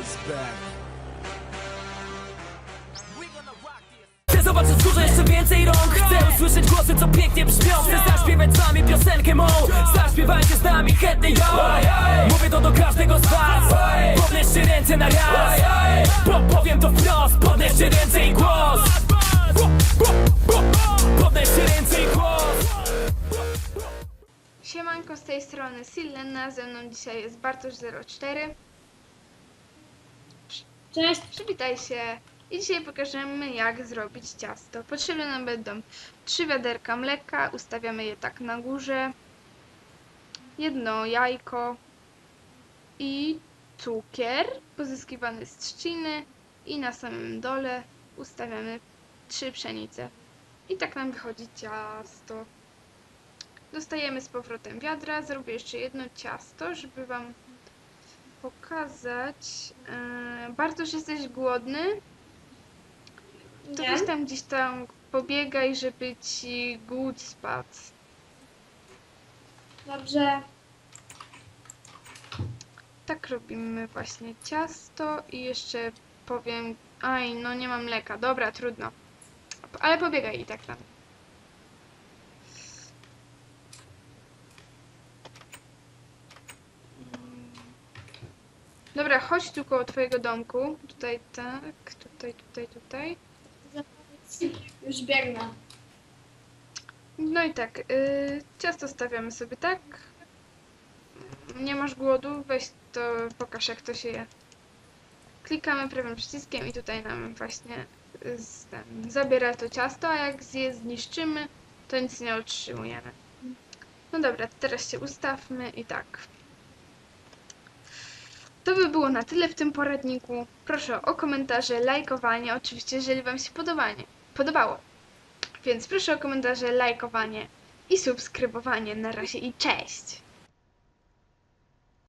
is back. Chcę zobaczyć wzgórze jeszcze więcej rąk. Chcę usłyszeć głosy, co pięknie brzmią. Chcę zaśpiewać z wami piosenkę mą. Zaśpiewajcie z nami chętnie ją. Mówię to do każdego z was. Podnieście ręce na raz. Bo powiem to wprost. Podnieście ręce i głos. Podnieście ręce i głos. Siemanko, z tej strony Silena, ze mną dzisiaj jest Bartosz04. Cześć. Przywitaj się i dzisiaj pokażemy jak zrobić ciasto. Potrzebne nam będą trzy wiaderka mleka, ustawiamy je tak na górze, jedno jajko i cukier pozyskiwany z trzciny i na samym dole ustawiamy trzy pszenice. I tak nam wychodzi ciasto. Dostajemy z powrotem wiadra. Zrobię jeszcze jedno ciasto, żeby Wam pokazać. Yy, Bartosz, jesteś głodny? To Nie. weź tam gdzieś tam pobiegaj, żeby Ci głód spadł. Dobrze. Tak robimy właśnie ciasto i jeszcze powiem... Aj, no nie mam mleka. Dobra, trudno. Ale pobiegaj i tak tam. Dobra, chodź tu koło twojego domku. Tutaj tak, tutaj, tutaj, tutaj. Już biegnę. No i tak, yy, ciasto stawiamy sobie tak. Nie masz głodu? Weź to pokaż jak to się je. Klikamy prawym przyciskiem i tutaj nam właśnie y, z, zabiera to ciasto, a jak je zniszczymy, to nic nie otrzymujemy. No dobra, teraz się ustawmy i tak. To by było na tyle w tym poradniku. Proszę o komentarze, lajkowanie, oczywiście jeżeli Wam się podobanie, podobało. Więc proszę o komentarze, lajkowanie i subskrybowanie. Na razie i cześć!